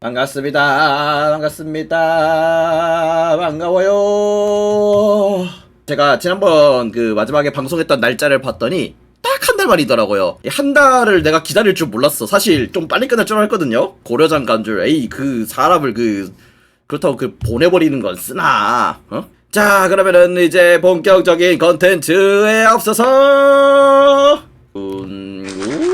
반갑습니다. 반갑습니다. 반가워요. 제가 지난번 그 마지막에 방송했던 날짜를 봤더니 딱 한 달 만이더라고요. 이한 달을 내가 기다릴 줄 몰랐어. 사실 좀 빨리 끝날 줄 알았거든요. 고려장 간 줄. 에이 그 사람을 그 그렇다고 그 보내버리는 건 쓰나. 어? 자 그러면은 이제 본격적인 컨텐츠에 앞서서 음, 우-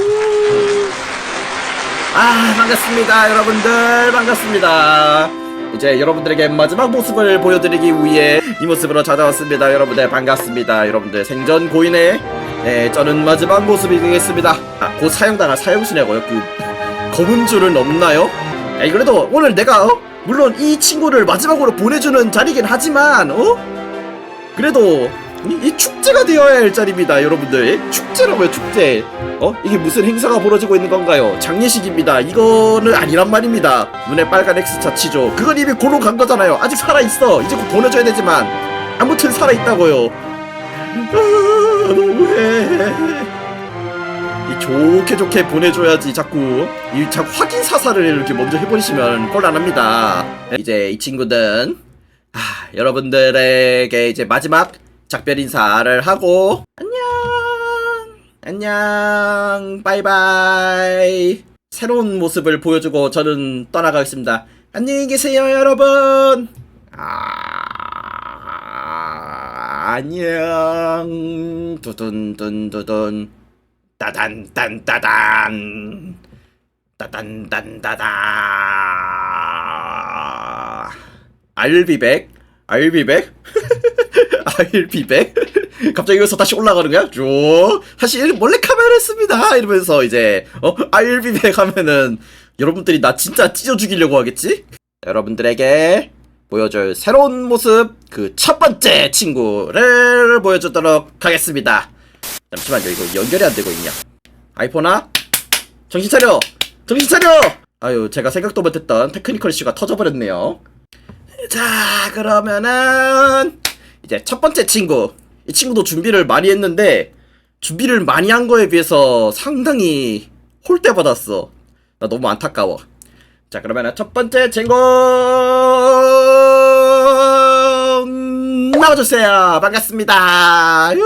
아 반갑습니다 여러분들 반갑습니다 이제 여러분들에게 마지막 모습을 보여드리기 위해 이 모습으로 찾아왔습니다 여러분들 반갑습니다 여러분들 생전 고인의 네, 저는 마지막 모습이 되겠습니다 아, 곧 사형당할 사형수냐고요 그 검은 줄은 없나요? 에이 그래도 오늘 내가 어? 물론 이 친구를 마지막으로 보내주는 자리긴 하지만 어? 그래도 이, 이 축제가 되어야 할 자리입니다 여러분들. 축제라고요 축제. 어? 이게 무슨 행사가 벌어지고 있는 건가요? 장례식입니다. 이거는 아니란 말입니다. 눈에 빨간 X자 치죠. 그건 이미 고로 간 거잖아요. 아직 살아있어. 이제 곧 보내줘야 되지만. 아무튼 살아있다고요. 아 너무해. 이 좋게 좋게 보내줘야지 자꾸 이 자꾸 확인 사살을 이렇게 먼저 해버리시면 곤란합니다. 이제 이 친구들 아, 여러분들에게 이제 마지막 작별 인사를 하고 안녕. 안녕. 바이바이. 새로운 모습을 보여주고 저는 떠나가겠습니다. 안녕히 계세요 여러분. 아, 안녕. 두둔둔두둔. 따단 딴 따단. 따단 딴 따다 알비백? 알비백 알비백? 갑자기 여기서 다시 올라가는 거야? 쭉. 사실 몰래 카메라 했습니다. 이러면서 이제 어? 알비백 하면은 여러분들이 나 진짜 찢어 죽이려고 하겠지? 여러분들에게 보여줄 새로운 모습 그 첫 번째 친구를 보여주도록 하겠습니다. 잠시만요. 이거 연결이 안 되고 있냐? 아이폰아? 정신 차려! 정신 차려! 아유 제가 생각도 못했던 테크니컬 이슈가 터져버렸네요. 자 그러면은 이제 첫 번째 친구. 이 친구도 준비를 많이 했는데 준비를 많이 한 거에 비해서 상당히 홀대 받았어. 나 너무 안타까워. 자 그러면은 첫 번째 친구. 음, 나와주세요. 반갑습니다. 유.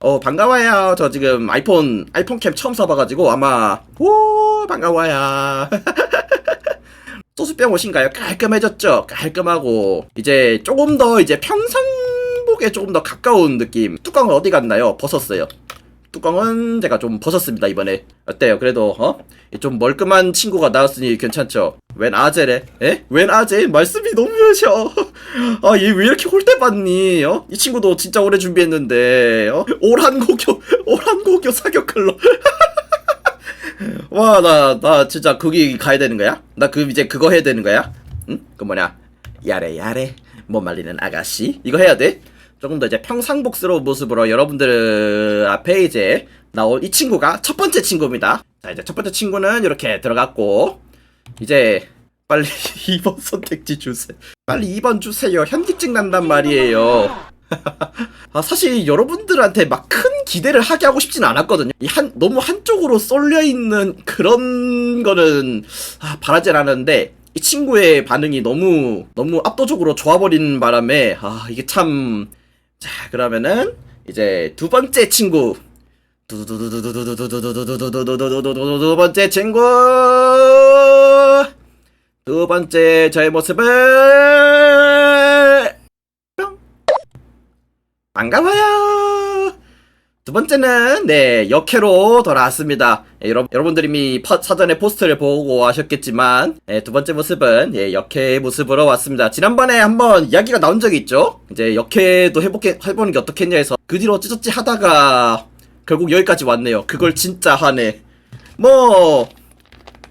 어 반가워요. 저 지금 아이폰 아이폰 캠 처음 써봐가지고 아마 오 반가워요 소수병 옷인가요? 깔끔해졌죠? 깔끔하고 이제 조금 더 이제 평상복에 조금 더 가까운 느낌 뚜껑은 어디 갔나요? 벗었어요 뚜껑은 제가 좀 벗었습니다 이번에 어때요? 그래도 어? 좀 멀끔한 친구가 나왔으니 괜찮죠? 웬 아재래? 에? 웬 아재? 말씀이 너무 여셔 아얘 왜 이렇게 홀대받니? 어? 이 친구도 진짜 오래 준비했는데 어? 오란고교 오란고교 사격 클럽 와, 나, 나 진짜 거기 가야 되는 거야? 나 그 이제 그거 해야 되는 거야? 응? 그 뭐냐? 야래, 야래. 못 말리는 아가씨. 이거 해야 돼? 조금 더 이제 평상복스러운 모습으로 여러분들 앞에 이제 나올 이 친구가 첫 번째 친구입니다. 자, 이제 첫 번째 친구는 이렇게 들어갔고, 이제 빨리 2번 선택지 주세요. 빨리 2번 주세요. 현기증 난단 말이에요. 아, 사실 여러분들한테 막 큰 기대를 하게 하고 싶진 않았거든요. 이 한, 너무 한쪽으로 쏠려 있는 그런 거는, 아, 바라진 않았는데, 이 친구의 반응이 너무, 너무 압도적으로 좋아버리는 바람에, 아, 이게 참, 자, 그러면은, 이제 두 번째 친구. 두 번째 친구! 두 번째 저의 모습을, 반가워요. 두 번째는 네 역해로 돌아왔습니다. 예, 여러분 여러분들이 이미 파- 사전에 포스트를 보고 하셨겠지만 예, 두 번째 모습은 예, 역해의 모습으로 왔습니다. 지난번에 한번 이야기가 나온 적이 있죠. 이제 역해도 해보게 해보는 게 어떻겠냐 해서 그 뒤로 찌찌찌 하다가 결국 여기까지 왔네요. 그걸 진짜 하네. 뭐.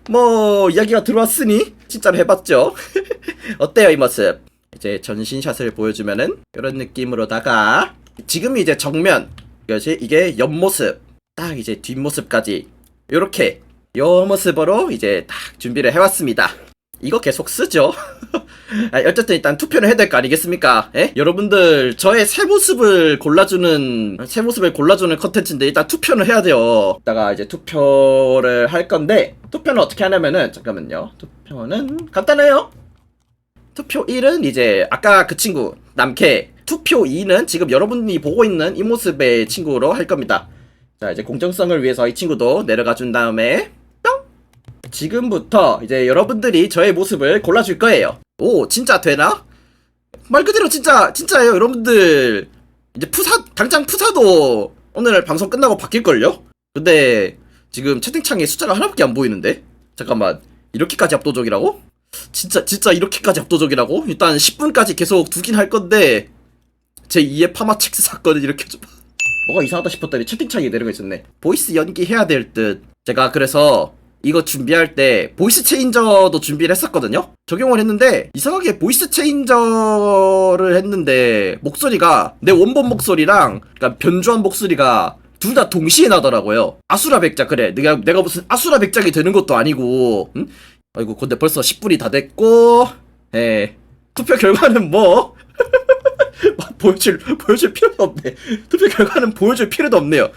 뭐 이야기가 들어왔으니 진짜로 해봤죠. 어때요 이 모습? 이제 전신샷을 보여주면은 이런 느낌으로다가 지금 이제 정면 이것이 이게 옆모습 딱 이제 뒷모습까지 요렇게 요 모습으로 이제 딱 준비를 해왔습니다 이거 계속 쓰죠. 아, 어쨌든 일단 투표를 해야 될 거 아니겠습니까? 예? 여러분들 저의 새 모습을 골라주는 새 모습을 골라주는 컨텐츠인데 일단 투표는 해야 돼요. 이따가 이제 투표를 할 건데 투표는 어떻게 하냐면은 잠깐만요. 투표는 간단해요. 투표 1은 이제 아까 그 친구 남캐 투표 2는 지금 여러분이 보고 있는 이 모습의 친구로 할 겁니다. 자 이제 공정성을 위해서 이 친구도 내려가 준 다음에 뿅 지금부터 이제 여러분들이 저의 모습을 골라줄 거예요. 오 진짜 되나? 말 그대로 진짜 진짜예요 여러분들 이제 푸사 당장 푸사도 오늘 방송 끝나고 바뀔걸요? 근데 지금 채팅창에 숫자가 하나밖에 안 보이는데 잠깐만 이렇게까지 압도적이라고? 진짜 진짜 이렇게까지 압도적이라고? 일단 10분까지 계속 두긴 할 건데 제 2의 파마첵스 사건을 이렇게 좀 뭐가 이상하다 싶었더니 채팅창에 내려가 있었네. 보이스 연기 해야 될 듯. 제가 그래서 이거 준비할 때 보이스 체인저도 준비를 했었거든요? 적용을 했는데 이상하게 보이스 체인저를 했는데 목소리가 내 원본 목소리랑 그러니까 변주한 목소리가 둘 다 동시에 나더라고요. 아수라 백작 그래. 내가 내가 무슨 아수라 백작이 되는 것도 아니고 응? 아이고 근데 벌써 10분이 다 됐고 예. 투표 결과는 뭐 보여줄 보여줄 필요도 없네 투표 결과는 보여줄 필요도 없네요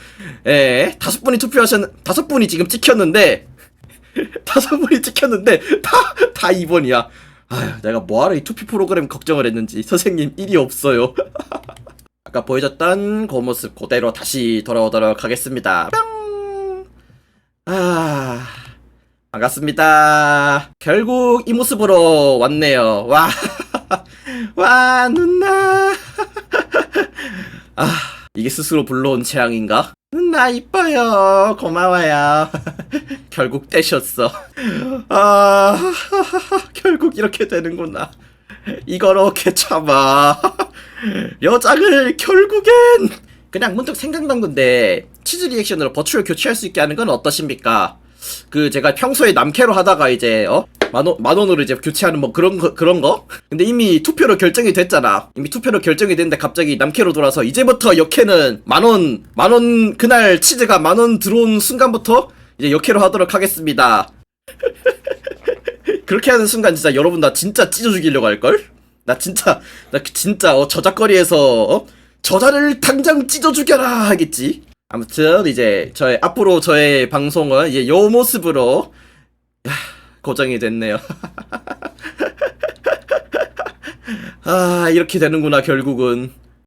예 다섯 분이 투표하셨 다섯 분이 지금 찍혔는데 다섯 분이 찍혔는데 다 다 2번이야 아휴 내가 뭐하러 이 투표 프로그램 걱정을 했는지 선생님 일이 없어요 아까 보여줬던 그 모습 그대로 다시 돌아오도록 하겠습니다 뿅. 아 반갑습니다. 결국 이 모습으로 왔네요. 와, 와, 누나. 아, 이게 스스로 불러온 재앙인가? 누나 이뻐요. 고마워요. 결국 떼셨어. 아, 결국 이렇게 되는구나. 이거렇게 참아. 여장을 결국엔 그냥 문득 생각난 건데 치즈 리액션으로 버추얼 교체할 수 있게 하는 건 어떠십니까? 그 제가 평소에 남캐로 하다가 이제 어? 만원 만원으로 이제 교체하는 뭐 그런 거 그런 거? 근데 이미 투표로 결정이 됐잖아. 이미 투표로 결정이 됐는데 갑자기 남캐로 돌아서 이제부터 역캐는 만원 만원 그날 치즈가 만원 들어온 순간부터 이제 역캐로 하도록 하겠습니다. 그렇게 하는 순간 진짜 여러분 나 진짜 찢어 죽이려고 할걸? 나 진짜 나 진짜 어 저작거리에서 어? 저자를 당장 찢어 죽여라 하겠지 아무튼 이제 저의 앞으로 저의 방송은 이제 요 모습으로 야, 고정이 됐네요. 아 이렇게 되는구나 결국은